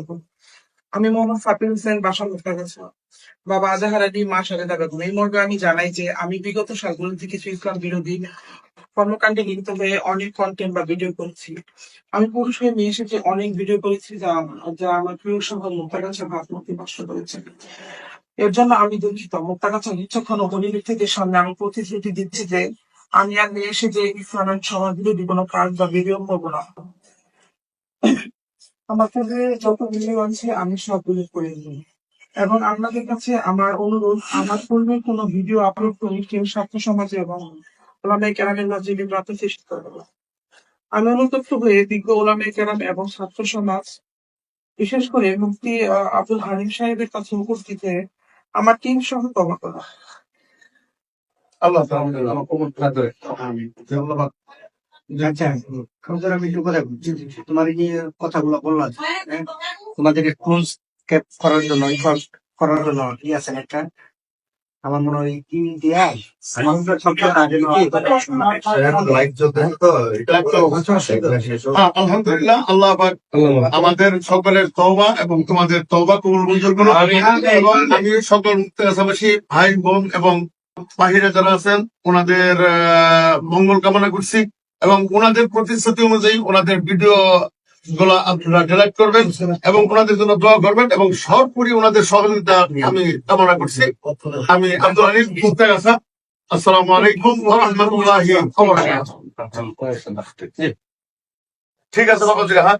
তখন। আমি মোহাম্মদ ফাতিল হোসেন বাসা মুক্তাগাছা বাবা আজাহার আলী মা সারেদা বেগম এই মর্মে আমি জানাই যে, আমি বিগত সালগুলোতে কিছু ইসলাম বিরোধী কর্মকাণ্ডে লিপ্ত হয়ে অনেক কন্টেন্ট বা ভিডিও করেছি। আমি পুরুষ হয়ে নিয়ে এসেছি, অনেক ভিডিও করেছি যা যা আমার প্রিয় শহর মুক্তাগাছা ভাবমূর্তি নষ্ট করেছে। এর জন্য আমি দুঃখিত। মুক্তাগাছা নিচ্ছক্ষণ অবনী ব্যক্তিদের সামনে আমি প্রতিশ্রুতি দিচ্ছি যে, আমি আর নিয়ে এসে যে ইসলামের সমাজ বিরোধী কোনো কাজ বা ভিডিও করব না। আমার পূর্বে যত ভিডিও আছে, আমি সব ডিলিট করে দিই। এবং আপনাদের কাছে আমার অনুরোধ, আমার পূর্বে কোনো ভিডিও আপলোড করি, কেউ ছাত্র সমাজে এবং ওলামাই কেরামের মাঝে বিভ্রান্ত সৃষ্টি করবে আমি অনুতপ্ত হয়ে বিজ্ঞ ওলামাই কেরাম এবং ছাত্র সমাজ, বিশেষ করে মুফতি আব্দুল হালিম সাহেবের কাছে উপস্থিত আমার টিম সহ ক্ষমা করা আল্লাহ ধন্যবাদ। আচ্ছা তোমার যে কথাগুলো বললাম হ্যাঁ, তোমাদেরকে ক্যাপ করার জন্য করার জন্য কি আছে একটা? আমার মনে হয় দিয়া এটা তো হ্যাঁ, আলহামদুলিল্লাহ আল্লাহ আমাদের সকলের তওবা এবং তোমাদের তওবা কবুল মঞ্জুর করুন এবং আমি সকল মুক্তাগাছাবাসী ভাই বোন এবং বাহিরে যারা আছেন ওনাদের আহ, মঙ্গল কামনা করছি। এবং ওনাদের প্রতিশ্রুতি অনুযায়ী ওনাদের ভিডিও গুলা আপনারা ডিলাইট করবেন এবং ওনাদের জন্য দোয়া করবেন এবং সর্বোপরি ওনাদের সহযোগিতা আমি কামনা করছি। আমি আব্দুল আলী মুক্তাগাছা আসসালামু আলাইকুম রাহমাতুল্লাহি ঠিক আছে বাবা হ্যাঁ।